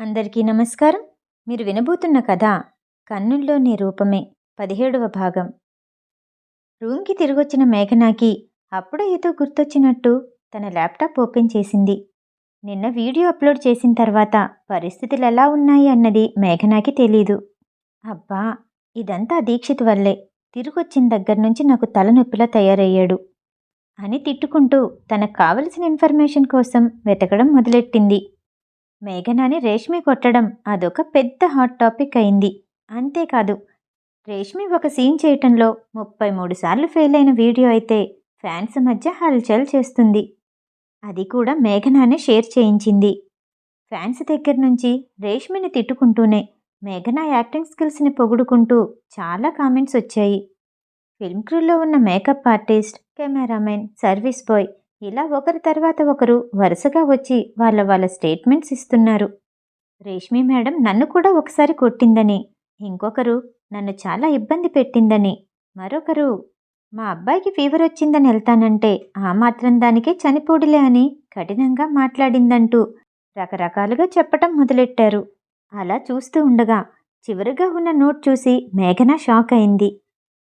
అందరికీ నమస్కారం. మీరు వినబోతున్న కథ కన్నుల్లో నీ రూపమే పదిహేడవ భాగం. రూమ్కి తిరిగొచ్చిన మేఘనాకి అప్పుడే ఏదో గుర్తొచ్చినట్టు తన ల్యాప్టాప్ ఓపెన్ చేసింది. నిన్న వీడియో అప్లోడ్ చేసిన తర్వాత పరిస్థితులు ఎలా ఉన్నాయి అన్నది మేఘనాకి తెలీదు. అబ్బా! ఇదంతా దీక్షిత్ వల్లే. తిరిగొచ్చిన దగ్గర నుంచి నాకు తలనొప్పిలా తయారయ్యాడు అని తిట్టుకుంటూ తనకు కావలసిన ఇన్ఫర్మేషన్ కోసం వెతకడం మొదలెట్టింది. మేఘనాని రేష్మి కొట్టడం అదొక పెద్ద హాట్ టాపిక్ అయింది. అంతేకాదు రేష్మి ఒక సీన్ చేయటంలో ముప్పై మూడు సార్లు ఫెయిల్ అయిన వీడియో అయితే ఫ్యాన్స్ మధ్య హల్చల్ చేస్తుంది. అది కూడా మేఘనానే షేర్ చేయించింది. ఫ్యాన్స్ దగ్గర నుంచి రేష్మిని తిట్టుకుంటూనే మేఘనా యాక్టింగ్ స్కిల్స్ని పొగుడుకుంటూ చాలా కామెంట్స్ వచ్చాయి. ఫిల్మ్ క్రూలో ఉన్న makeup artist cameramen service boy ఇలా ఒకరి తర్వాత ఒకరు వరుసగా వచ్చి వాళ్ళ వాళ్ళ స్టేట్మెంట్స్ ఇస్తున్నారు. రేష్మి మేడం నన్ను కూడా ఒకసారి కొట్టిందని ఇంకొకరు నన్ను చాలా ఇబ్బంది పెట్టిందని మరొకరు మా అబ్బాయికి ఫీవర్ వచ్చిందని వెళ్తానంటే ఆ మాత్రం దానికే చనిపోడులే అని కఠినంగా మాట్లాడిందంటూ రకరకాలుగా చెప్పటం మొదలెట్టారు. అలా చూస్తూ ఉండగా చివరిగా ఉన్న నోట్ చూసి మేఘన షాక్ అయింది.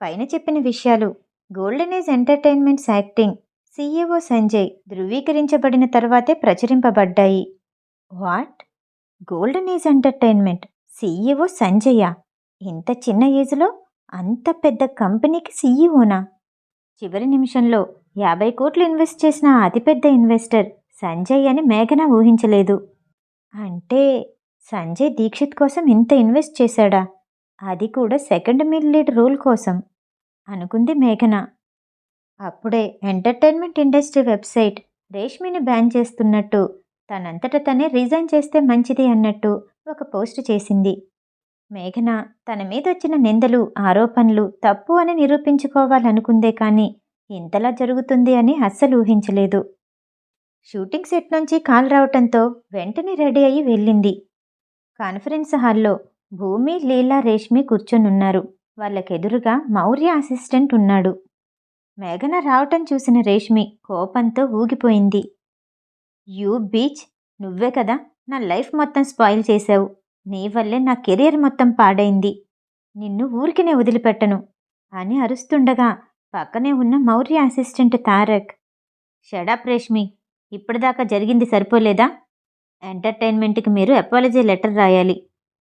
పైన చెప్పిన విషయాలు golden age entertainments acting CEO Sanjay ధృవీకరించబడిన తర్వాతే ప్రచురింపబడ్డాయి. What? Golden age entertainment. CEO Sanjayya? ఇంత చిన్న ఏజ్లో అంత పెద్ద కంపెనీకి సీఈఓనా? చివరి నిమిషంలో యాభై కోట్లు ఇన్వెస్ట్ చేసిన అతిపెద్ద ఇన్వెస్టర్ సంజయ్ అని మేఘన ఊహించలేదు. అంటే సంజయ్ దీక్షిత్ కోసం ఇంత ఇన్వెస్ట్ చేశాడా? అది కూడా సెకండ్ మిడ్ లీడ్ రోల్ కోసం. అనుకుంది మేఘన. అప్పుడే ఎంటర్టైన్మెంట్ ఇండస్ట్రీ వెబ్సైట్ రేష్మిని బ్యాన్ చేస్తున్నట్టు తనంతట తనే రిజైన్ చేస్తే మంచిది అన్నట్టు ఒక పోస్ట్ చేసింది. మేఘన తన మీద వచ్చిన నిందలు ఆరోపణలు తప్పు అని నిరూపించుకోవాలనుకుందే కానీ ఇంతలా జరుగుతుంది అని అస్సలు ఊహించలేదు. షూటింగ్ సెట్ నుంచి కాల్ రావటంతో వెంటనే రెడీ అయ్యి వెళ్ళింది. కాన్ఫరెన్స్ హాల్లో భూమి లీలా రేష్మి కూర్చొనున్నారు. వాళ్ళకెదురుగా మౌర్య అసిస్టెంట్ ఉన్నాడు. మేఘన రావటం చూసిన రేష్మి కోపంతో ఊగిపోయింది. యూ బీచ్ నువ్వే కదా నా లైఫ్ మొత్తం స్పాయిల్ చేశావు. నీ వల్లే నా కెరీర్ మొత్తం పాడైంది. నిన్ను ఊరికినే వదిలిపెట్టను అని అరుస్తుండగా పక్కనే ఉన్న Maurya assistant Tarak shut up Reshmi ఇప్పటిదాకా జరిగింది సరిపోలేదా? ఎంటర్టైన్మెంట్కి మీరు అపాలజీ లెటర్ రాయాలి.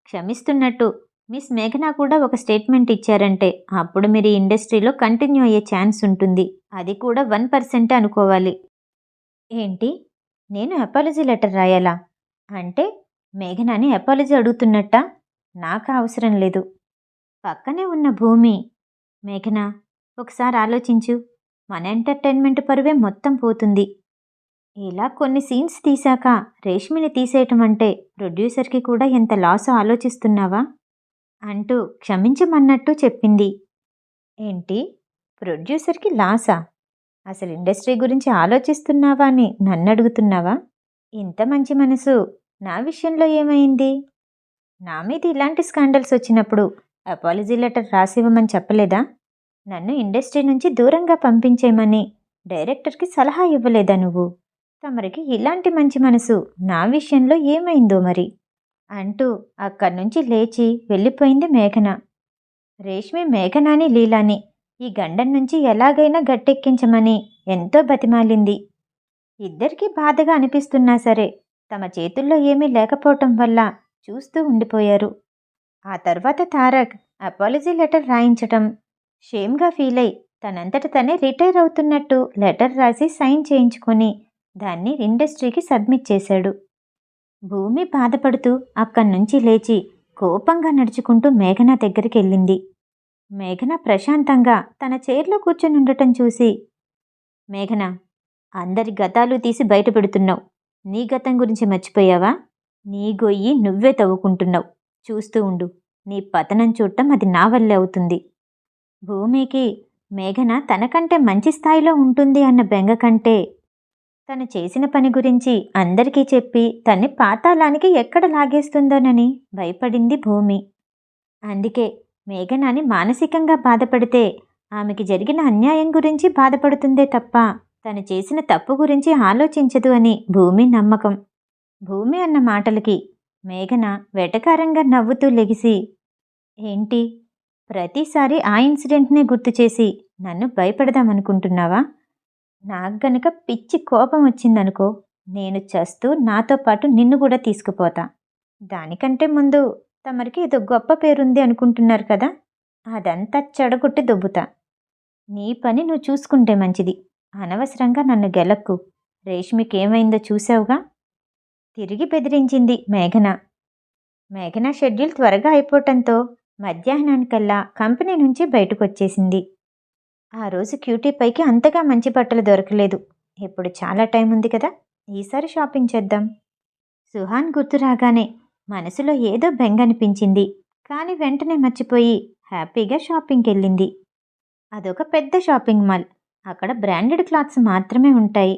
క్షమిస్తున్నట్టు మిస్ మేఘనా కూడా ఒక స్టేట్మెంట్ ఇచ్చారంటే అప్పుడు మీరు ఈ ఇండస్ట్రీలో కంటిన్యూ అయ్యే ఛాన్స్ ఉంటుంది. అది కూడా వన్ పర్సెంటే అనుకోవాలి. ఏంటి? నేను అపాలజీ లెటర్ రాయాలా? అంటే మేఘనాని అపాలజీ అడుగుతున్నట్టా? నాకు అవసరం లేదు. పక్కనే ఉన్న భూమి. మేఘనా ఒకసారి ఆలోచించు. మన ఎంటర్టైన్మెంట్ పరువే మొత్తం పోతుంది. ఇలా కొన్ని సీన్స్ తీశాక రేష్మిని తీసేయటం అంటే ప్రొడ్యూసర్కి కూడా ఎంత లాస్ ఆలోచిస్తున్నావా? అంటూ క్షమించమన్నట్టు చెప్పింది. ఏంటి? ప్రొడ్యూసర్కి లాసా? అసలు ఇండస్ట్రీ గురించి ఆలోచిస్తున్నావా అని నన్ను అడుగుతున్నావా ఇంత మంచి మనసు నా విషయంలో ఏమైంది? నా మీద ఇలాంటి స్కాండల్స్ వచ్చినప్పుడు అపాలజీ లెటర్ రాసివ్వమని చెప్పలేదా? నన్ను ఇండస్ట్రీ నుంచి దూరంగా పంపించేయమని డైరెక్టర్కి సలహా ఇవ్వలేదా నువ్వు? తమరికి ఇలాంటి మంచి మనసు నా విషయంలో ఏమైందో మరి? అంటూ అక్కడి నుంచి లేచి వెళ్ళిపోయింది మేఘన. రేష్మి మేఘనాని లీలాని ఈ గండం నుంచి ఎలాగైనా గట్టెక్కించమని ఎంతో బతిమాలింది. ఇద్దరికీ బాధగా అనిపిస్తున్నా సరే తమ చేతుల్లో ఏమీ లేకపోవటం వల్ల చూస్తూ ఉండిపోయారు. ఆ తర్వాత తారక్ అపాలజీ లెటర్ రాయించటం షేమ్గా ఫీల్ అయి తనంతట తనే రిటైర్ అవుతున్నట్టు లెటర్ రాసి సైన్ చేయించుకొని దాన్ని ఇండస్ట్రీకి సబ్మిట్ చేశాడు. భూమి బాధపడుతూ అక్కడి నుంచి లేచి కోపంగా నడుచుకుంటూ మేఘన దగ్గరికి వెళ్ళింది. మేఘన ప్రశాంతంగా తన చైర్లో కూర్చొని ఉండటం చూసి మేఘన అందరి గతాలు తీసి బయట పెడుతున్నావు నీ గతం గురించి మర్చిపోయావా? నీ గొయ్యి నువ్వే తవ్వుకుంటున్నావు. చూస్తూ ఉండు. నీ పతనం చూడటం అది నా వల్లే అవుతుంది. భూమికి మేఘన తనకంటే మంచి స్థాయిలో ఉంటుంది అన్న బెంగ కంటే తను చేసిన పని గురించి అందరికీ చెప్పి తన్ని పాతాళానికి ఎక్కడ లాగేస్తుందోనని భయపడింది భూమి. అందుకే మేఘనాని మానసికంగా బాధపడితే ఆమెకి జరిగిన అన్యాయం గురించి బాధపడుతుందే తప్ప తను చేసిన తప్పు గురించి ఆలోచించదు అని భూమి నమ్మకం. భూమి అన్న మాటలకి మేఘన వెటకారంగా నవ్వుతూ లెగిసి ఏంటి? ప్రతిసారి ఆ ఇన్సిడెంట్నే గుర్తు చేసి నన్ను భయపెడదామనుకుంటున్నావా? నాకు గనక పిచ్చి కోపం వచ్చిందనుకో నేను చస్తూ నాతో పాటు నిన్ను కూడా తీసుకుపోతా. దానికంటే ముందు తమరికి ఏదో గొప్ప పేరుంది అనుకుంటున్నారు కదా అదంతా చెడగొట్టి దొబ్బుతా. నీ పని నువ్వు చూసుకుంటే మంచిది. అనవసరంగా నన్ను గెలక్కు. రేష్మికేమైందో చూసావుగా తిరిగి బెదిరించింది మేఘన. మేఘన షెడ్యూల్ త్వరగా అయిపోవటంతో మధ్యాహ్నానికల్లా కంపెనీ నుంచి బయటకు వచ్చేసింది ఆ రోజు క్యూటీ పైకి అంతగా మంచి బట్టలు దొరకలేదు. ఇప్పుడు చాలా టైం ఉంది కదా ఈసారి షాపింగ్ చేద్దాం. సుహాన్ గుర్తు రాగానే మనసులో ఏదో బెంగ అనిపించింది. కానీ వెంటనే మర్చిపోయి హ్యాపీగా షాపింగ్కి వెళ్ళింది అదొక పెద్ద షాపింగ్ మాల్. అక్కడ బ్రాండెడ్ క్లాత్స్ మాత్రమే ఉంటాయి.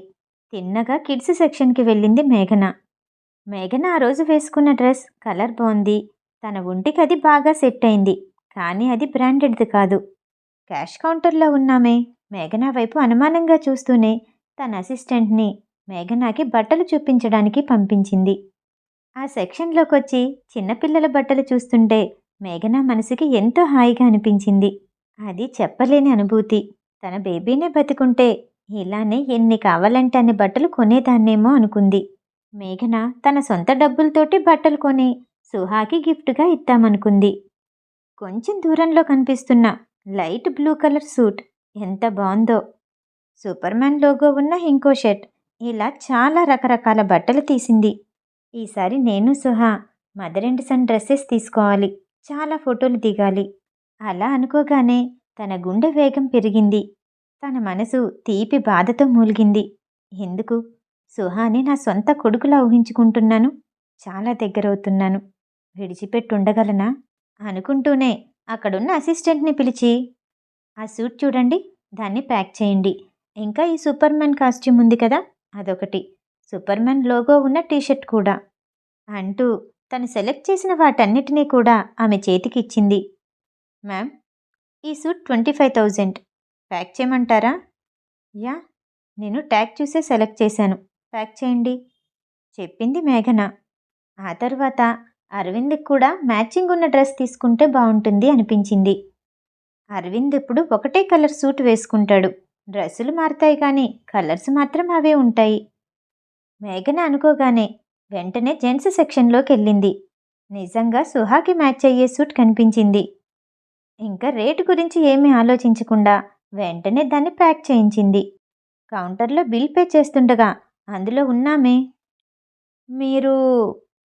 తిన్నగా కిడ్స్ సెక్షన్కి వెళ్ళింది మేఘన. మేఘన ఆ రోజు వేసుకున్న డ్రెస్ కలర్ బాగుంది తన ఒంటికి అది బాగా సెట్ అయింది. కానీ అది బ్రాండెడ్ది కాదు. క్యాష్ కౌంటర్లో ఉన్నామే. మేఘనా వైపు అనుమానంగా చూస్తూనే తన అసిస్టెంట్ని మేఘనాకి బట్టలు చూపించడానికి పంపించింది. ఆ సెక్షన్లోకి వచ్చి చిన్నపిల్లల బట్టలు చూస్తుంటే మేఘన మనసుకి ఎంతో హాయిగా అనిపించింది. అది చెప్పలేని అనుభూతి. తన బేబీనే బతుకుంటే ఇలానే ఎన్ని కావాలంటే అన్ని బట్టలు కొనేదాన్నేమో అనుకుంది. మేఘన తన సొంత డబ్బులతోటి బట్టలు కొని సుహాకి గిఫ్ట్గా ఇద్దామనుకుంది. కొంచెం దూరంలో కనిపిస్తున్న లైట్ బ్లూ కలర్ సూట్. ఎంత బాగుందో సూపర్ మ్యాన్ లోగో ఉన్న ఇంకో షర్ట్. ఇలా చాలా రకరకాల బట్టలు తీసింది. ఈసారి నేను Suha mother and son dresses తీసుకోవాలి. చాలా ఫోటోలు దిగాలి. అలా అనుకోగానే తన గుండె వేగం పెరిగింది. తన మనసు తీపి బాధతో మూలిగింది. ఎందుకు? సుహాని నా సొంత కొడుకులా ఊహించుకుంటున్నాను. చాలా దగ్గరవుతున్నాను. విడిచిపెట్టుండగలనా? అనుకుంటూనే అక్కడున్న అసిస్టెంట్ని పిలిచి ఆ సూట్ చూడండి దాన్ని ప్యాక్ చేయండి. ఇంకా ఈ సూపర్ మ్యాన్ కాస్ట్యూమ్ ఉంది కదా అదొకటి. సూపర్ మ్యాన్ లోగో ఉన్న టీషర్ట్ కూడా. అంటూ తను సెలెక్ట్ చేసిన వాటన్నిటినీ కూడా ఆమె చేతికి ఇచ్చింది. మ్యామ్ ఈ suit twenty five thousand. Pack చేయమంటారా? యా నేను ట్యాగ్ చూసే సెలెక్ట్ చేశాను. ప్యాక్ చేయండి చెప్పింది మేఘన. ఆ తర్వాత అరవింద్కి కూడా మ్యాచింగ్ ఉన్న డ్రెస్ తీసుకుంటే బాగుంటుంది అనిపించింది. అరవింద్ ఇప్పుడు ఒకటే కలర్ సూట్ వేసుకుంటాడు. డ్రెస్సులు మారుతాయి కానీ కలర్స్ మాత్రం అవే ఉంటాయి. మేఘన అనుకోగానే వెంటనే జెంట్స్ సెక్షన్లోకి వెళ్ళింది. నిజంగా సుహాకి మ్యాచ్ అయ్యే సూట్ కనిపించింది. ఇంకా రేటు గురించి ఏమీ ఆలోచించకుండా వెంటనే దాన్ని ప్యాక్ చేయించింది. కౌంటర్లో బిల్ పే చేస్తుండగా అందులో ఉన్నామే. మీరు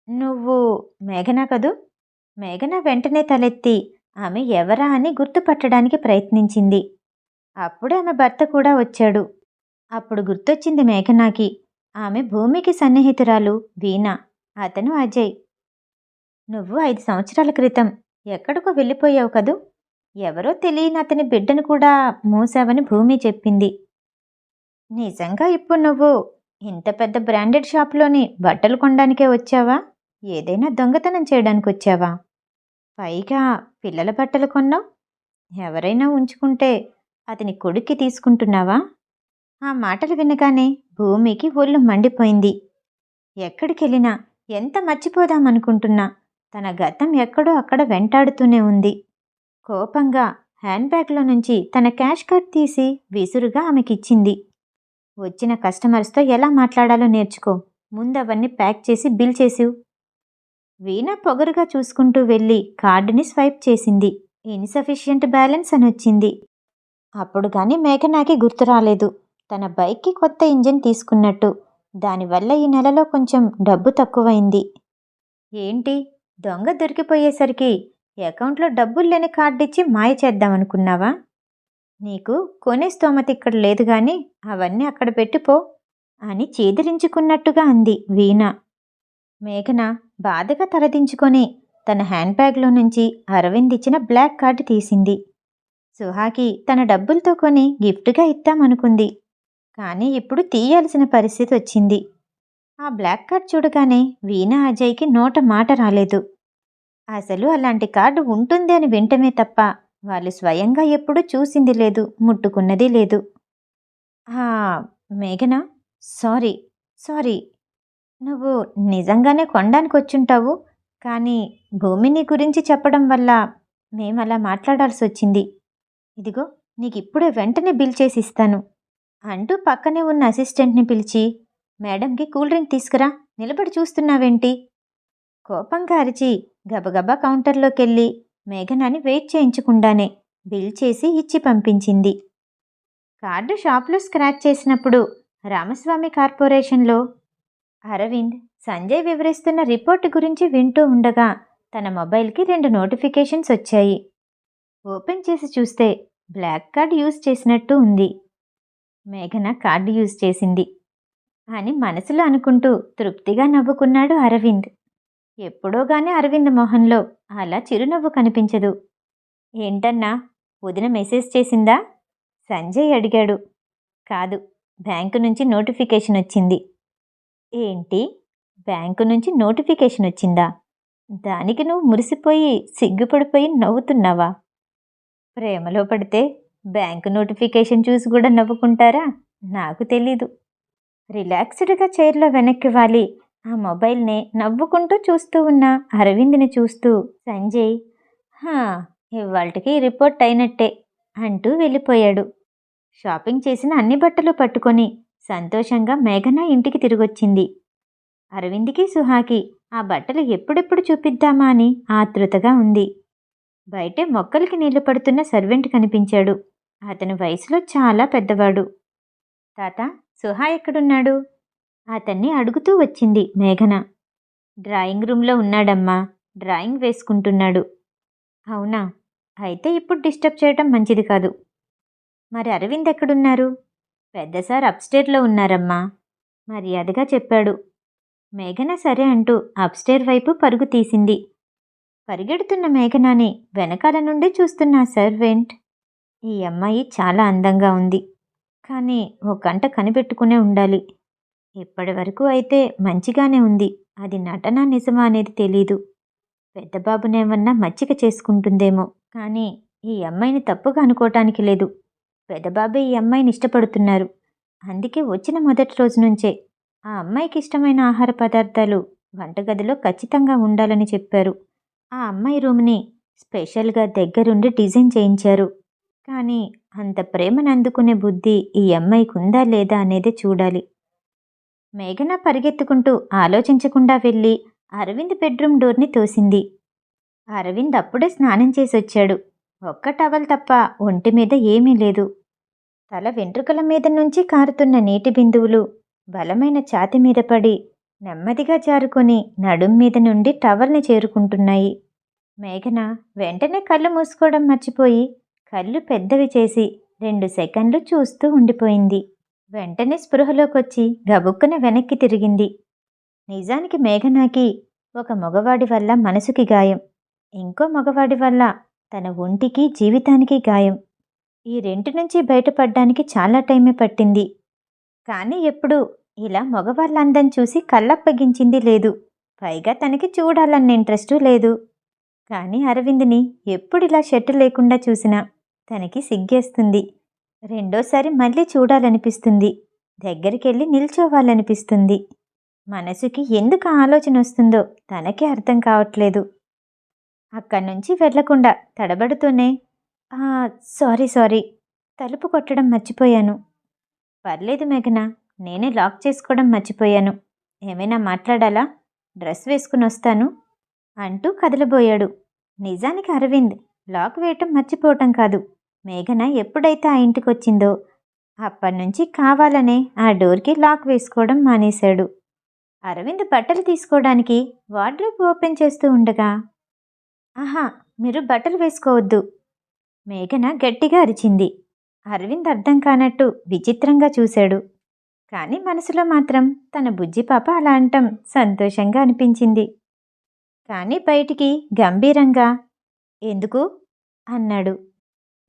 నువ్వు మేఘనా కదూ? మేఘన వెంటనే తలెత్తి ఆమె ఎవరా అని గుర్తుపట్టడానికి ప్రయత్నించింది. అప్పుడే ఆమె భర్త కూడా వచ్చాడు. అప్పుడు గుర్తొచ్చింది మేఘనాకి. ఆమె భూమికి సన్నిహితురాలు వీణ. అతను అజయ్. నువ్వు ఐదు సంవత్సరాల క్రితం ఎక్కడికో వెళ్ళిపోయావు కదూ? ఎవరో తెలియని అతని బిడ్డను కూడా మూసావని భూమి చెప్పింది. నిజంగా ఇప్పుడు నువ్వు ఇంత పెద్ద బ్రాండెడ్ షాప్లోని బట్టలు కొనడానికే వచ్చావా? ఏదైనా దొంగతనం చేయడానికి వచ్చావా పైగా పిల్లల బట్టలు కొన్నావు. ఎవరైనా ఉంచుకుంటే అతని కొడుక్కి తీసుకుంటున్నావా? ఆ మాటలు వినగానే భూమికి ఒళ్ళు మండిపోయింది. ఎక్కడికెళ్ళినా ఎంత మర్చిపోదామనుకుంటున్నా తన గతం ఎక్కడో అక్కడ వెంటాడుతూనే ఉంది. కోపంగా హ్యాండ్ బ్యాగ్లో నుంచి తన క్యాష్ కార్డ్ తీసి విసురుగా ఆమెకిచ్చింది. వచ్చిన కస్టమర్స్తో ఎలా మాట్లాడాలో నేర్చుకో. ముందు అవన్నీ ప్యాక్ చేసి బిల్ చేసివు. వీణ పొగరుగా చూసుకుంటూ వెళ్ళి కార్డుని స్వైప్ చేసింది. ఇన్సఫిషియంట్ బ్యాలెన్స్ అని వచ్చింది. అప్పుడు కానీ మేఘనాకి గుర్తు రాలేదు. తన బైక్కి కొత్త ఇంజిన్ తీసుకున్నట్టు. దానివల్ల ఈ నెలలో కొంచెం డబ్బు తక్కువైంది. ఏంటి? దొంగ దొరికిపోయేసరికి అకౌంట్లో డబ్బులు లేని కార్డు ఇచ్చి మాయ చేద్దామనుకున్నావా? నీకు కొనే స్తోమత ఇక్కడ లేదు కానీ అవన్నీ అక్కడ పెట్టిపో అని చేదిరించుకున్నట్టుగా అంది వీణ. మేఘన బాధగా తలదించుకొని తన హ్యాండ్ బ్యాగ్లో నుంచి అరవింద్ ఇచ్చిన బ్లాక్ కార్డు తీసింది. సుహాకి తన డబ్బులతో కొని గిఫ్ట్గా ఇద్దామనుకుంది. కానీ ఇప్పుడు తీయాల్సిన పరిస్థితి వచ్చింది. ఆ బ్లాక్ కార్డ్ చూడగానే వీణ అజయ్కి నోట మాట రాలేదు. అసలు అలాంటి కార్డు ఉంటుంది అని వింటమే తప్ప వాళ్ళు స్వయంగా ఎప్పుడూ చూసింది లేదు ముట్టుకున్నది లేదు. మేఘన? Sorry sorry. నువ్వు నిజంగానే కొనడానికి వచ్చుంటావు కానీ భూమిని గురించి చెప్పడం వల్ల మేము అలా మాట్లాడాల్సి వచ్చింది ఇదిగో నీకు ఇప్పుడే వెంటనే బిల్ చేసి ఇస్తాను అంటూ పక్కనే ఉన్న అసిస్టెంట్ని పిలిచి మేడంకి కూల్ డ్రింక్ తీసుకురా నిలబడి చూస్తున్నావేంటి? కోపంగా అరిచి గబగబా కౌంటర్లోకి వెళ్ళి మేఘనాని వెయిట్ చేయించకుండానే బిల్ చేసి ఇచ్చి పంపించింది. కార్డు షాప్లో స్క్రాచ్ చేసినప్పుడు రామస్వామి కార్పొరేషన్లో అరవింద్ సంజయ్ వివరిస్తున్న రిపోర్ట్ గురించి వింటూ ఉండగా తన మొబైల్కి రెండు నోటిఫికేషన్స్ వచ్చాయి. ఓపెన్ చేసి చూస్తే బ్లాక్ కార్డ్ యూజ్ చేసినట్టు ఉంది. మేఘన కార్డు యూజ్ చేసింది అని మనసులో అనుకుంటూ తృప్తిగా నవ్వుకున్నాడు అరవింద్. ఎప్పుడోగానే అరవింద్ మొహంలో అలా చిరునవ్వు కనిపించదు. ఏంటన్నా వదిన మెసేజ్ చేసిందా? సంజయ్ అడిగాడు. కాదు బ్యాంకు నుంచి నోటిఫికేషన్ వచ్చింది. ఏంటి? బ్యాంకు నుంచి నోటిఫికేషన్ వచ్చిందా? దానికి నువ్వు మురిసిపోయి సిగ్గుపడిపోయి నవ్వుతున్నావా? ప్రేమలో పడితే బ్యాంకు నోటిఫికేషన్ చూసి కూడా నవ్వుకుంటారా? నాకు తెలీదు. రిలాక్స్డ్గా చైర్లో వెనక్కి వాలి ఆ మొబైల్ని నవ్వుకుంటూ చూస్తూ ఉన్న అరవింద్ని చూస్తూ సంజయ్ హా ఇవాళకి రిపోర్ట్ అయినట్టే అంటూ వెళ్ళిపోయాడు. షాపింగ్ చేసిన అన్ని బట్టలు పట్టుకొని సంతోషంగా మేఘన ఇంటికి తిరిగొచ్చింది. అరవింద్కి సుహాకి ఆ బట్టలు ఎప్పుడెప్పుడు చూపిద్దామా అని ఆతృతగా ఉంది. బయటే మొక్కలకి నీళ్ళు పడుతున్న సర్వెంట్ కనిపించాడు. అతను వయసులో చాలా పెద్దవాడు. తాత సుహా ఎక్కడున్నాడు? అతన్ని అడుగుతూ వచ్చింది మేఘన. డ్రాయింగ్ రూమ్లో ఉన్నాడమ్మా. డ్రాయింగ్ వేసుకుంటున్నాడు. అవునా? అయితే ఇప్పుడు డిస్టర్బ్ చేయటం మంచిది కాదు. మరి అరవింద్ ఎక్కడున్నారు పెద్ద సార్ అప్స్టేర్లో ఉన్నారమ్మా. మర్యాదగా చెప్పాడు. మేఘన సరే అంటూ అప్స్టేర్ వైపు పరుగు తీసింది. పరిగెడుతున్న మేఘనాని వెనకాల నుండి చూస్తున్న సార్ సర్వెంట్ ఈ అమ్మాయి చాలా అందంగా ఉంది. కానీ ఓ గంట కనిపెట్టుకునే ఉండాలి. ఇప్పటి వరకు అయితే మంచిగానే ఉంది. అది నటన నిజమా అనేది తెలీదు. పెద్దబాబునేమన్నా మచ్చిక చేసుకుంటుందేమో. కానీ ఈ అమ్మాయిని తప్పుగా అనుకోవటానికి లేదు. పెదబాబే ఈ అమ్మాయిని ఇష్టపడుతున్నారు. అందుకే వచ్చిన మొదటి రోజు నుంచే. ఆ అమ్మాయికి ఇష్టమైన ఆహార పదార్థాలు వంటగదిలో ఖచ్చితంగా ఉండాలని చెప్పారు. ఆ అమ్మాయి రూమ్ని స్పెషల్గా దగ్గరుండి డిజైన్ చేయించారు. కానీ అంత ప్రేమను అందుకునే బుద్ధి ఈ అమ్మాయికి ఉందా లేదా అనేది చూడాలి. మేఘన పరిగెత్తుకుంటూ ఆలోచించకుండా వెళ్ళి అరవింద్ బెడ్రూమ్ డోర్ని తోసింది. అరవింద్ అప్పుడే స్నానం చేసి వచ్చాడు ఒక్క టవల్ తప్ప ఒంటి మీద ఏమీ లేదు. తల వెంట్రుకల మీద నుంచి కారుతున్న నీటి బిందువులు బలమైన ఛాతి మీద పడి నెమ్మదిగా జారుకొని నడుం మీద నుండి టవల్ని చేరుకుంటున్నాయి. మేఘన వెంటనే కళ్ళు మూసుకోవడం మర్చిపోయి కళ్ళు పెద్దవి చేసి రెండు సెకండ్లు చూస్తూ ఉండిపోయింది. వెంటనే స్పృహలోకొచ్చి గబుక్కున వెనక్కి తిరిగింది. నిజానికి మేఘనాకి ఒక మగవాడి వల్ల మనసుకి గాయం. ఇంకో మగవాడి వల్ల తన ఒంటికి జీవితానికి గాయం. ఈ రెంటి నుంచి బయటపడ్డానికి చాలా టైమే పట్టింది. కానీ ఎప్పుడు ఇలా మగవాళ్ళందని చూసి కళ్ళప్పగించింది లేదు. పైగా తనకి చూడాలన్న ఇంట్రెస్టు లేదు. కానీ అరవింద్ని ఎప్పుడు ఇలా షర్టు లేకుండా చూసినా తనకి సిగ్గేస్తుంది. రెండోసారి మళ్ళీ చూడాలనిపిస్తుంది. దగ్గరికెళ్ళి నిల్చోవాలనిపిస్తుంది. మనసుకి ఎందుకు ఆలోచన వస్తుందో తనకే అర్థం కావట్లేదు. అక్కడి నుంచి వెళ్ళకుండా తడబడుతూనే సారీ సారీ. తలుపు కొట్టడం మర్చిపోయాను. పర్లేదు మేఘన నేనే లాక్ చేసుకోవడం మర్చిపోయాను. ఏమైనా మాట్లాడాలా? డ్రెస్ వేసుకుని వస్తాను అంటూ కదలబోయాడు. నిజానికి అరవింద్ లాక్ వేయటం మర్చిపోవటం కాదు. మేఘన ఎప్పుడైతే ఆ ఇంటికి వచ్చిందో అప్పటినుంచి కావాలనే ఆ డోర్కి లాక్ వేసుకోవడం మానేశాడు. అరవింద్ బట్టలు తీసుకోవడానికి వార్డ్రోబ్ ఓపెన్ చేస్తూ ఉండగా ఆహా! మీరు బట్టలు వేసుకోవద్దు. మేఘన గట్టిగా అరిచింది. అరవింద్ అర్థం కానట్టు విచిత్రంగా చూశాడు. కానీ మనసులో మాత్రం తన బుజ్జి పాప అలా అంటం సంతోషంగా అనిపించింది. కానీ బయటికి గంభీరంగా ఎందుకు? అన్నాడు.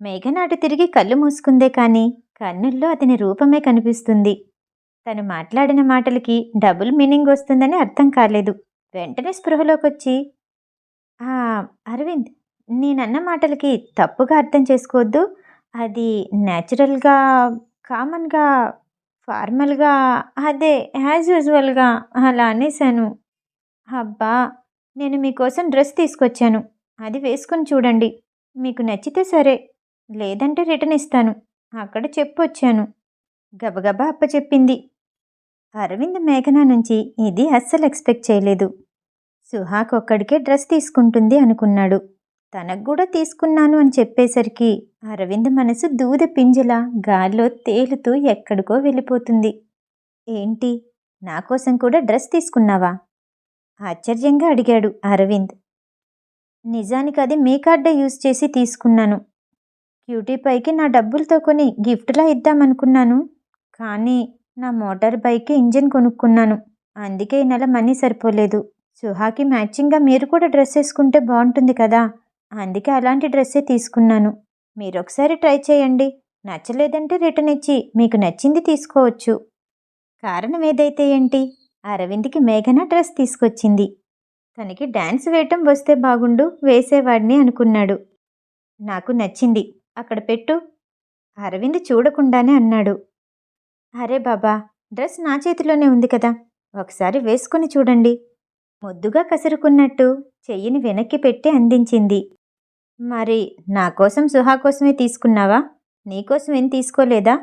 మేఘనాటు తిరిగి కళ్ళు మూసుకుందే కానీ కన్నుల్లో అతని రూపమే కనిపిస్తుంది. తను మాట్లాడిన మాటలకి డబుల్ మీనింగ్ వస్తుందని అర్థం కాలేదు. వెంటనే స్పృహలోకొచ్చి అరవింద్ నేనన్న మాటలకి తప్పుగా అర్థం చేసుకోవద్దు. అది న్యాచురల్గా కామన్గా ఫార్మల్గా అదే యాజ్ యూజువల్గా అలా అనేసాను అబ్బా! నేను మీకోసం డ్రెస్ తీసుకొచ్చాను. అది వేసుకొని చూడండి. మీకు నచ్చితే సరే. లేదంటే రిటర్న్ ఇస్తాను. అక్కడ చెప్పొచ్చాను గబగబా అప్పచెప్పింది అరవింద్ మేఘన నుంచి ఇది అస్సలు ఎక్స్పెక్ట్ చేయలేదు. సుహాక్ ఒక్కడికే డ్రెస్ తీసుకుంటుంది అనుకున్నాడు. తనకు కూడా తీసుకున్నాను అని చెప్పేసరికి అరవింద్ మనసు దూద పింజల గాల్లో తేలుతూ ఎక్కడికో వెళ్ళిపోతుంది. ఏంటి? నా కోసం కూడా డ్రెస్ తీసుకున్నావా? ఆశ్చర్యంగా అడిగాడు అరవింద్. నిజానికి అది మీ కార్డే యూజ్ చేసి తీసుకున్నాను. క్యూటీ పైకి నా డబ్బులతో కొని గిఫ్ట్లా ఇద్దామనుకున్నాను. కానీ నా మోటార్ బైక్కి ఇంజిన్ కొనుక్కున్నాను. అందుకే ఈ నెల మనీ సరిపోలేదు. సుహాకి మ్యాచింగ్గా మీరు కూడా డ్రెస్ వేసుకుంటే బాగుంటుంది కదా? అందుకే అలాంటి డ్రెస్సే తీసుకున్నాను. మీరు ఒకసారి ట్రై చేయండి. నచ్చలేదంటే రిటర్న్ ఇచ్చి మీకు నచ్చింది తీసుకోవచ్చు. కారణం ఏదైతే ఏంటి? అరవింద్కి మేఘన డ్రెస్ తీసుకొచ్చింది. తనకి డ్యాన్స్ వేయటం వస్తే బాగుండు వేసేవాడిని అనుకున్నాడు. నాకు నచ్చింది. అక్కడ పెట్టు. అరవింద్ చూడకుండానే అన్నాడు. అరే బాబా డ్రెస్ నా చేతిలోనే ఉంది కదా. ఒకసారి వేసుకొని చూడండి. ముద్దుగా కసురుకున్నట్టు చెయ్యిని వెనక్కి పెట్టి అందించింది. మరి నా కోసం సుహా కోసమే తీసుకున్నావా? నీకోసం ఏం తీసుకోలేదా?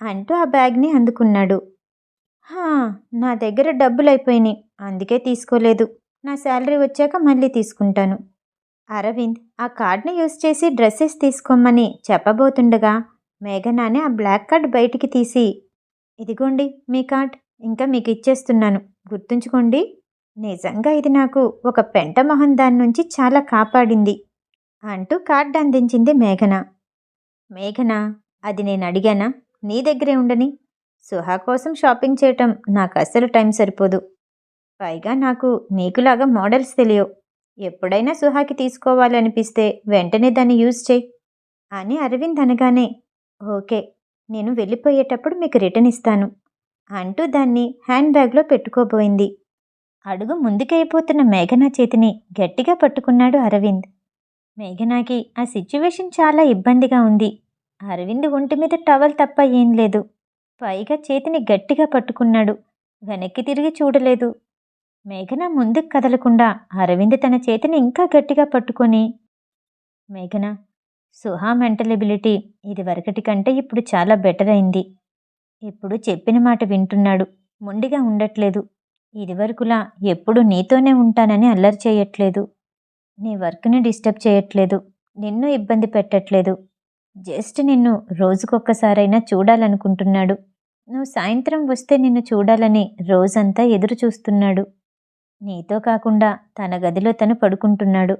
అంటూ ఆ బ్యాగ్ని అందుకున్నాడు. నా దగ్గర డబ్బులు అయిపోయినాయి అందుకే తీసుకోలేదు. నా శాలరీ వచ్చాక మళ్ళీ తీసుకుంటాను. అరవింద్ ఆ కార్డ్ని యూజ్ చేసి డ్రెస్సెస్ తీసుకోమని చెప్పబోతుండగా మేఘనానే ఆ బ్లాక్ కార్డ్ బయటికి తీసి ఇదిగోండి మీ కార్డ్ ఇంకా మీకు ఇచ్చేస్తున్నాను. గుర్తుంచుకోండి నిజంగా ఇది నాకు ఒక పెంట మొహం దాని నుంచి చాలా కాపాడింది. అంటూ కార్డ్ అందించింది మేఘన. మేఘన అది నేను అడిగానా? నీ దగ్గరే ఉండని. సుహా కోసం షాపింగ్ చేయటం నాకు అస్సలు టైం సరిపోదు. పైగా నాకు నీకులాగా మోడల్స్ తెలియవు. ఎప్పుడైనా సుహాకి తీసుకోవాలనిపిస్తే వెంటనే దాన్ని యూజ్ చేయి అని అరవింద్ అనగానే ఓకే నేను వెళ్ళిపోయేటప్పుడు మీకు రిటర్న్ ఇస్తాను అంటూ దాన్ని హ్యాండ్ బ్యాగ్లో పెట్టుకోబోయింది. అడుగు ముందుకైపోతున్న మేఘన చేతిని గట్టిగా పట్టుకున్నాడు అరవింద్. మేఘనాకి ఆ సిచ్యువేషన్ చాలా ఇబ్బందిగా ఉంది. అరవింద్ ఒంటి మీద టవల్ తప్ప ఏం లేదు. పైగా చేతిని గట్టిగా పట్టుకున్నాడు. వెనక్కి తిరిగి చూడలేదు. మేఘన ముందుకు కదలకుండా అరవింద్ తన చేతిని ఇంకా గట్టిగా పట్టుకొని మేఘన సుహా మెంటల్ ఎబిలిటీ కంటే ఇప్పుడు చాలా బెటర్ అయింది. ఇప్పుడు చెప్పిన మాట వింటున్నాడు. మొండిగా ఉండట్లేదు. ఇదివరకులా ఎప్పుడు నీతోనే ఉంటానని అల్లరి చేయట్లేదు. నీ వర్క్ని డిస్టర్బ్ చేయట్లేదు నిన్ను ఇబ్బంది పెట్టట్లేదు. జస్ట్ నిన్ను రోజుకొక్కసారైనా చూడాలనుకుంటున్నాడు. నువ్వు సాయంత్రం వస్తే నిన్ను చూడాలని రోజంతా ఎదురు చూస్తున్నాడు. నీతో కాకుండా తన గదిలో తను పడుకుంటున్నాడు.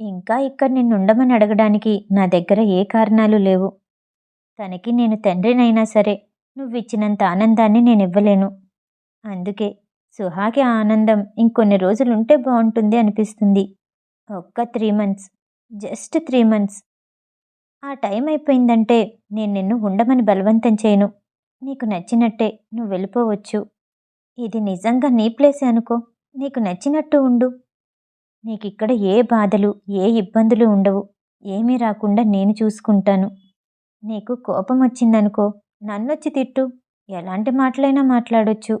ఇంకా ఇక్కడ నిన్నుండమని అడగడానికి నా దగ్గర ఏ కారణాలు లేవు. తనకి నేను తండ్రినైనా సరే నువ్విచ్చినంత ఆనందాన్ని నేను ఇవ్వలేను అందుకే సుహాకి ఆ ఆనందం ఇంకొన్ని రోజులుంటే బాగుంటుంది అనిపిస్తుంది. ఒక్క three months just three months. ఆ టైం అయిపోయిందంటే నేను నిన్ను ఉండమని బలవంతం చేయను. నీకు నచ్చినట్టే నువ్వు వెళ్ళిపోవచ్చు. ఇది నిజంగా నీ ప్లేసే అనుకో. నీకు నచ్చినట్టు ఉండు. నీకు ఇక్కడ ఏ బాధలు ఏ ఇబ్బందులు ఉండవు. ఏమీ రాకుండా నేను చూసుకుంటాను. నీకు కోపం వచ్చిందనుకో నన్నొచ్చి తిట్టు. ఎలాంటి మాటలైనా మాట్లాడొచ్చు.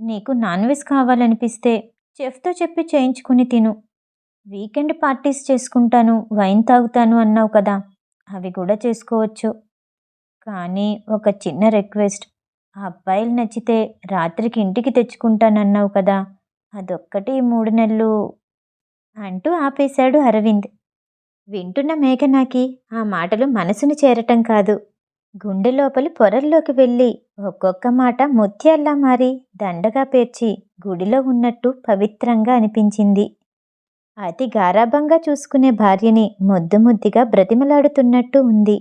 నీకు నాన్ వెజ్ కావాలనిపిస్తే చెఫ్తో చెప్పి చేయించుకుని తిను. వీకెండ్ పార్టీస్ చేసుకుంటాను వైన్ తాగుతాను అన్నావు కదా అవి కూడా చేసుకోవచ్చు. కానీ ఒక చిన్న రిక్వెస్ట్ ఆ అబ్బాయిలు నచ్చితే రాత్రికి ఇంటికి తెచ్చుకుంటానన్నావు కదా అదొక్కటి మూడు నెలలు అంటూ ఆపేశాడు అరవింద్. వింటున్న మేఘనాకి ఆ మాటలు మనసును చేరటం కాదు. గుండె లోపలి పొరల్లోకి వెళ్ళి ఒక్కొక్క మాట ముత్యాల్లా మారి దండగా పేర్చి గుడిలో ఉన్నట్టు పవిత్రంగా అనిపించింది. అతి గారాభంగా చూసుకునే భార్యని ముద్దు ముద్దిగా బ్రతిమలాడుతున్నట్టు ఉంది.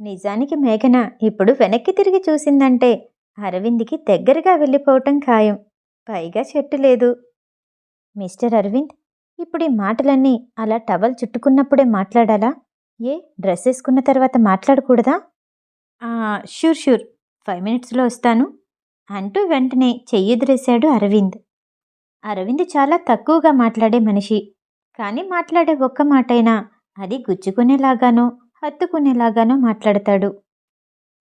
నిజానికి మేఘన ఇప్పుడు వెనక్కి తిరిగి చూసిందంటే అరవింద్కి దగ్గరగా వెళ్ళిపోవటం ఖాయం. పైగా చెట్టు లేదు. మిస్టర్ అరవింద్ ఇప్పుడు ఈ మాటలన్నీ అలా టవల్ చుట్టుకున్నప్పుడే మాట్లాడాలా? ఏ డ్రెస్ వేసుకున్న తర్వాత మాట్లాడకూడదా? Sure sure. ఫైవ్ మినిట్స్లో వస్తాను అంటూ వెంటనే చెయ్యెదురేశాడు అరవింద్. అరవింద్ చాలా తక్కువగా మాట్లాడే మనిషి. కానీ మాట్లాడే ఒక్క మాటైనా అది గుచ్చుకునేలాగానో హత్తుకునేలాగానో మాట్లాడతాడు.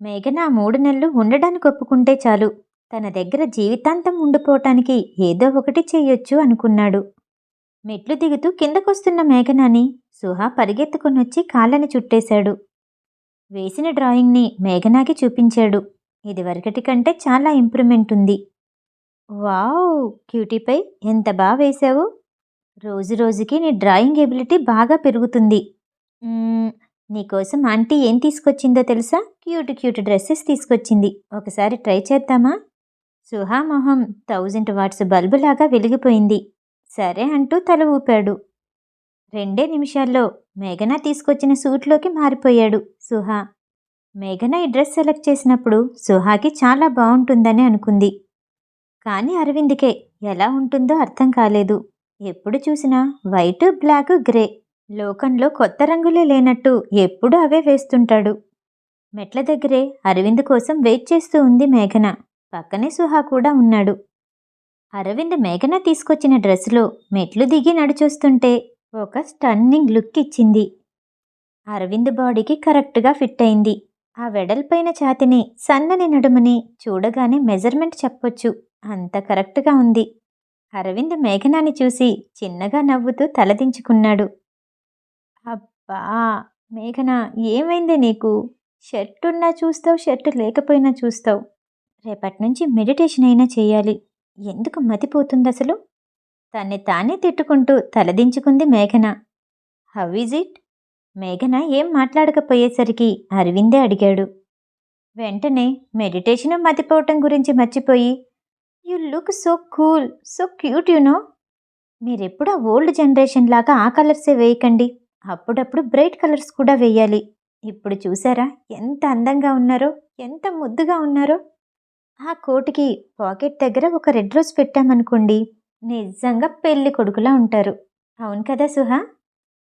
మేఘన మూడు నెలలు ఉండడానికి ఒప్పుకుంటే చాలు. తన దగ్గర జీవితాంతం ఉండిపోవటానికి ఏదో ఒకటి చేయొచ్చు అనుకున్నాడు. మెట్లు దిగుతూ కిందకొస్తున్న మేఘనాని సుహా పరిగెత్తుకొనొచ్చి కాళ్ళని చుట్టేశాడు. వేసిన డ్రాయింగ్ని మేఘనాకి చూపించాడు. ఇదివరకటి కంటే చాలా ఇంప్రూవ్మెంట్ ఉంది. వావ్! క్యూటీపై ఎంత బాగా వేశావు. రోజు రోజుకి నీ డ్రాయింగ్ ఎబిలిటీ బాగా పెరుగుతుంది. మ్మ్, నీకోసం ఆంటీ ఏం తీసుకొచ్చిందో తెలుసా? క్యూట్ క్యూట్ డ్రెస్సెస్ తీసుకొచ్చింది. ఒకసారి ట్రై చేద్దామా? సుహా మొహం థౌజండ్ వాట్స్ బల్బులాగా వెలిగిపోయింది. సరే అంటూ తల ఊపాడు. రెండే నిమిషాల్లో మేఘన తీసుకొచ్చిన సూట్లోకి మారిపోయాడు సుహా. మేఘన ఈ డ్రెస్ సెలెక్ట్ చేసినప్పుడు సుహాకి చాలా బాగుంటుందని అనుకుంది. కానీ అరవింద్కే ఎలా ఉంటుందో అర్థం కాలేదు. ఎప్పుడు చూసినా వైట్ బ్లాక్ గ్రే. లోకంలో కొత్త రంగులే లేనట్టు ఎప్పుడు అవే వేస్తుంటాడు. మెట్ల దగ్గరే అరవింద్ కోసం వెయిట్ చేస్తూ ఉంది మేఘన. పక్కనే సుహా కూడా ఉన్నాడు. అరవింద్ మేఘన తీసుకొచ్చిన డ్రెస్సులో మెట్లు దిగి నడుచూస్తుంటే ఒక స్టన్నింగ్ లుక్ ఇచ్చింది. అరవింద్ బాడీకి కరెక్ట్గా ఫిట్ అయింది. ఆ వెడల్పైన ఛాతిని సన్నని నడుమని చూడగానే మెజర్మెంట్ చెప్పొచ్చు. అంత కరెక్ట్గా ఉంది. అరవింద్ మేఘనాని చూసి చిన్నగా నవ్వుతూ తలదించుకున్నాడు అబ్బా! మేఘన ఏమైంది నీకు? షర్ట్ ఉన్నా చూస్తావు షర్ట్ లేకపోయినా చూస్తావు. రేపటి నుంచి మెడిటేషన్ అయినా చేయాలి. ఎందుకు మతిపోతుంది అసలు తన్ని తానే తిట్టుకుంటూ తలదించుకుంది మేఘన. How is it? మేఘన ఏం మాట్లాడకపోయేసరికి అరవిందే అడిగాడు. వెంటనే మెడిటేషన్ మతిపోవటం గురించి మర్చిపోయి you look so cool so cute you know మీరెప్పుడు ఆ ఓల్డ్ జనరేషన్ లాగా ఆ కలర్సే వేయకండి. అప్పుడప్పుడు బ్రైట్ కలర్స్ కూడా వేయాలి. ఇప్పుడు చూసారా ఎంత అందంగా ఉన్నారో ఎంత ముద్దుగా ఉన్నారో. ఆ కోటుకి పాకెట్ దగ్గర ఒక రెడ్ రోజ్ పెట్టామనుకోండి నిజంగా పెళ్ళి కొడుకులా ఉంటారు. అవును కదా సుహా?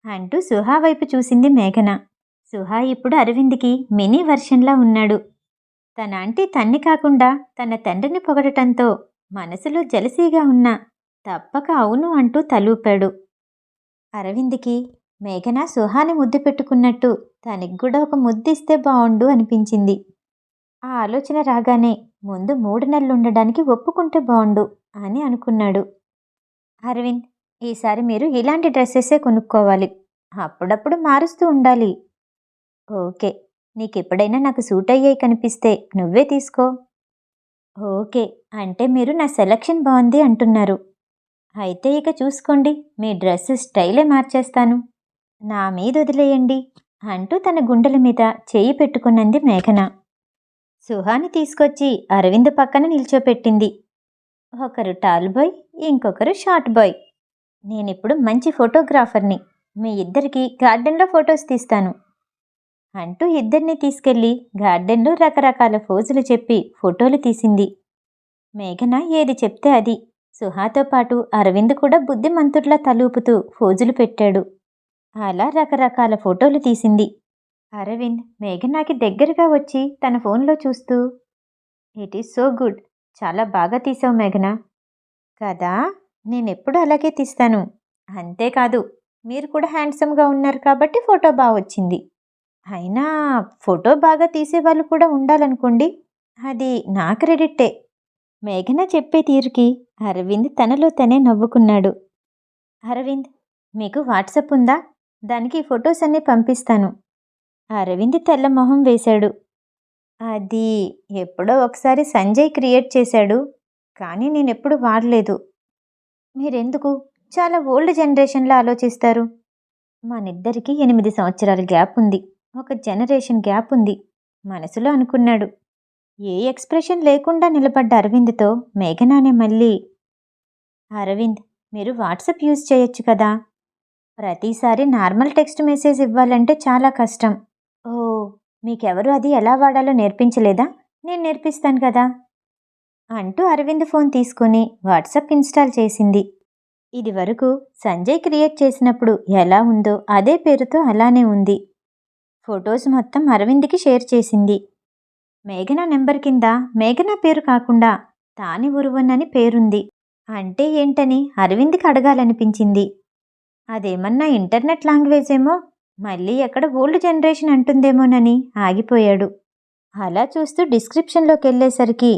అంటూ సుహా వైపు చూసింది మేఘన. సుహా ఇప్పుడు అరవింద్కి మినీ వర్షన్లా ఉన్నాడు. తన ఆంటీ తన్ని కాకుండా తన తండ్రిని పొగడటంతో మనసులో జలసీగా ఉన్న తప్పక అవును అంటూ తలూపాడు. అరవింద్కి మేఘన సుహాని ముద్దు పెట్టుకున్నట్టు తనకి కూడా ఒక ముద్దిస్తే బావుండు అనిపించింది. ఆ ఆలోచన రాగానే ముందు మూడు నెలలు ఉండడానికి ఒప్పుకుంటే బావుండు అని అనుకున్నాడు. అరవింద్ ఈసారి మీరు ఇలాంటి డ్రెస్సెసే కొనుక్కోవాలి. అప్పుడప్పుడు మారుస్తూ ఉండాలి. ఓకే. నీకెప్పుడైనా నాకు సూట్ అయ్యాయి కనిపిస్తే నువ్వే తీసుకో. ఓకే అంటే మీరు నా సెలక్షన్ బాగుంది అంటున్నారు. అయితే ఇక చూసుకోండి మీ డ్రెస్ స్టైలే మార్చేస్తాను. నా మీద వదిలేయండి అంటూ తన గుండెల మీద చేయి పెట్టుకున్నది మేఘన. సుహాని తీసుకొచ్చి అరవింద్ పక్కన నిల్చోపెట్టింది. ఒకరు టాల్ బాయ్ ఇంకొకరు షార్ట్ బాయ్. నేనిప్పుడు మంచి ఫోటోగ్రాఫర్ని. మీ ఇద్దరికి గార్డెన్లో ఫొటోస్ తీస్తాను. అంటూ ఇద్దరిని తీసుకెళ్ళి గార్డెన్లో రకరకాల ఫోజులు చెప్పి ఫోటోలు తీసింది. మేఘన ఏది చెప్తే అది. సుహాతో పాటు అరవింద్ కూడా బుద్ధిమంతుడ్లా తలూపుతూ ఫోజులు పెట్టాడు. అలా రకరకాల ఫోటోలు తీసింది. అరవింద్ మేఘనాకి దగ్గరగా వచ్చి తన ఫోన్లో చూస్తూ ఇట్ ఈస్ సో గుడ్. చాలా బాగా తీసావు మేఘన. కదా నేనెప్పుడు అలాగే తీస్తాను. అంతేకాదు మీరు కూడా హ్యాండ్సమ్గా ఉన్నారు కాబట్టి ఫోటో బాగా వచ్చింది అయినా ఫోటో బాగా తీసేవాళ్ళు కూడా ఉండాలనుకోండి. అది నా క్రెడిట్టే. మేఘన చెప్పే తీరుకి అరవింద్ తనలో తనే నవ్వుకున్నాడు. అరవింద్ మీకు వాట్సప్ ఉందా? దానికి ఫొటోస్ అన్నీ పంపిస్తాను. అరవింద్ తెల్ల మొహం వేశాడు. అది ఎప్పుడో ఒకసారి సంజయ్ క్రియేట్ చేశాడు కానీ నేను ఎప్పుడు వాడలేదు. మీరెందుకు? చాలా ఓల్డ్ జనరేషన్లో ఆలోచిస్తారు. మనిద్దరికీ ఎనిమిది సంవత్సరాల గ్యాప్ ఉంది. ఒక జనరేషన్ గ్యాప్ ఉంది మనసులో అనుకున్నాడు. ఏ ఎక్స్ప్రెషన్ లేకుండా నిలబడ్డ అరవింద్తో మేఘనానే మళ్ళీ అరవింద్ మీరు వాట్సాప్ యూజ్ చేయొచ్చు కదా? ప్రతిసారి నార్మల్ టెక్స్ట్ మెసేజ్ ఇవ్వాలంటే చాలా కష్టం. ఓ మీకెవరు అది ఎలా వాడాలో నేర్పించలేదా? నేను నేర్పిస్తాను కదా? అంటూ అరవింద్ ఫోన్ తీసుకొని వాట్సాప్ ఇన్స్టాల్ చేసింది. ఇది వరకు సంజయ్ క్రియేట్ చేసినప్పుడు ఎలా ఉందో అదే పేరుతో అలానే ఉంది. ఫొటోస్ మొత్తం అరవింద్కి షేర్ చేసింది. మేఘన నెంబర్ కింద మేఘన పేరు కాకుండా తాని ఉరువన్నని పేరుంది. అంటే ఏంటని అరవింద్కి అడగాలనిపించింది. అదేమన్నా ఇంటర్నెట్ లాంగ్వేజ్ ఏమో మళ్ళీ ఎక్కడ ఓల్డ్ జనరేషన్ అంటుందేమోనని ఆగిపోయాడు. అలా చూస్తూ డిస్క్రిప్షన్లోకి వెళ్ళేసరికి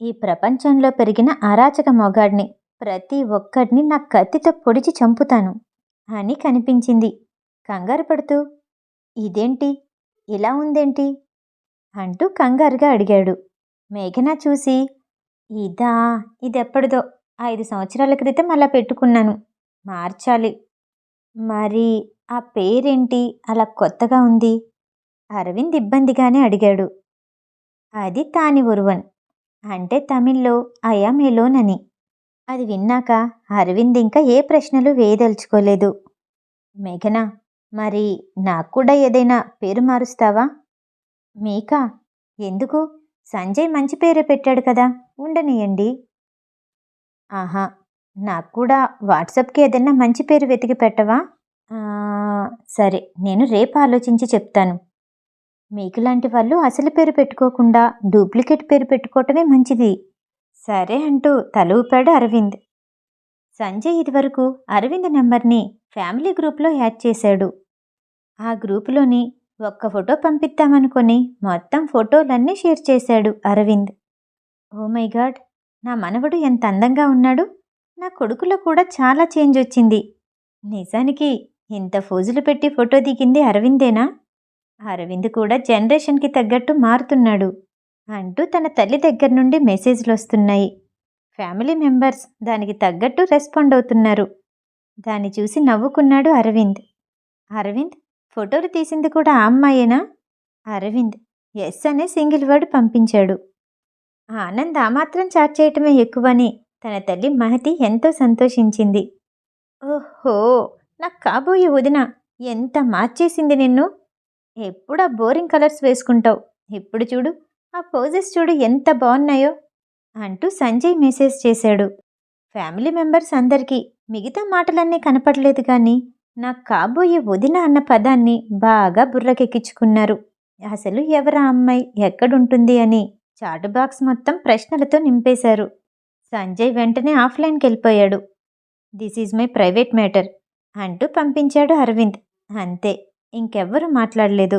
ఈ ప్రపంచంలో పెరిగిన అరాచక మొగాడిని ప్రతి ఒక్కడిని నా కత్తితో పొడిచి చంపుతాను అని కనిపించింది. కంగారు పడుతూ ఇదేంటి? ఇలా ఉందేంటి? అంటూ కంగారుగా అడిగాడు. మేఘన చూసి ఇదా ఇదెప్పటిదో ఐదు సంవత్సరాల క్రితం అలా పెట్టుకున్నాను. మార్చాలి. మరి ఆ పేరేంటి? అలా కొత్తగా ఉంది. అరవింద్ ఇబ్బందిగానే అడిగాడు. అది తాని ఒరువన్. అంటే తమిళ్ళో ఐఆమ్ ఎలోన్ అని. అది విన్నాక అరవింద్ ఇంకా ఏ ప్రశ్నలు వేయదలుచుకోలేదు. మేఘన మరి నాకు కూడా ఏదైనా పేరు మారుస్తావా? మీకా? ఎందుకు? సంజయ్ మంచి పేరే పెట్టాడు కదా ఉండనియండి. ఆహా నాకు కూడా వాట్సాప్కి ఏదైనా మంచి పేరు వెతికి పెట్టవా? సరే నేను రేపు ఆలోచించి చెప్తాను. మీకు లాంటి వాళ్ళు అసలు పేరు పెట్టుకోకుండా డూప్లికేట్ పేరు పెట్టుకోవటమే మంచిది. సరే అంటూ తల ఊపాడు అరవింద్. సంజయ్ ఇదివరకు అరవింద్ నెంబర్ని ఫ్యామిలీ గ్రూప్లో యాడ్ చేశాడు. ఆ గ్రూపులోని ఒక్క ఫోటో పంపిద్దామనుకొని మొత్తం ఫోటోలన్నీ షేర్ చేశాడు అరవింద్. ఓ మై గాడ్ నా మనవడు ఎంత అందంగా ఉన్నాడు. నా కొడుకులో కూడా చాలా చేంజ్ వచ్చింది. నిజానికి ఇంత ఫోజులు పెట్టి ఫోటో దిగింది అరవిందేనా? అరవింద్ కూడా జనరేషన్కి తగ్గట్టు మారుతున్నాడు. అంటూ తన తల్లి దగ్గర నుండి మెసేజ్లు వస్తున్నాయి. ఫ్యామిలీ మెంబర్స్ దానికి తగ్గట్టు రెస్పాండ్ అవుతున్నారు. దాన్ని చూసి నవ్వుకున్నాడు అరవింద్. అరవింద్ ఫోటోలు తీసింది కూడా ఆ అమ్మాయేనా? అరవింద్ ఎస్ అనే సింగిల్ వర్డ్ పంపించాడు. ఆనంద్ ఆ మాత్రం చాట్ చేయటమే ఎక్కువని తన తల్లి మహతి ఎంతో సంతోషించింది. ఓహో నాకు కాబోయే వదిన ఎంత మార్చేసింది నిన్ను? ఎప్పుడు ఆ బోరింగ్ కలర్స్ వేసుకుంటావు? ఇప్పుడు చూడు ఆ పోజెస్ చూడు ఎంత బాగున్నాయో అంటూ సంజయ్ మెసేజ్ చేశాడు. ఫ్యామిలీ మెంబర్స్ అందరికీ మిగతా మాటలన్నీ కనపడలేదు కానీ నాకు కాబోయే వదిన అన్న పదాన్ని బాగా బుర్రకెక్కించుకున్నారు. అసలు ఎవరా అమ్మాయి? ఎక్కడుంటుంది అని చాటు బాక్స్ మొత్తం ప్రశ్నలతో నింపేశారు. సంజయ్ వెంటనే ఆఫ్లైన్కి వెళ్ళిపోయాడు. This is my private matter అంటూ పంపించాడు అరవింద్. అంతే ఇంకెవ్వరూ మాట్లాడలేదు.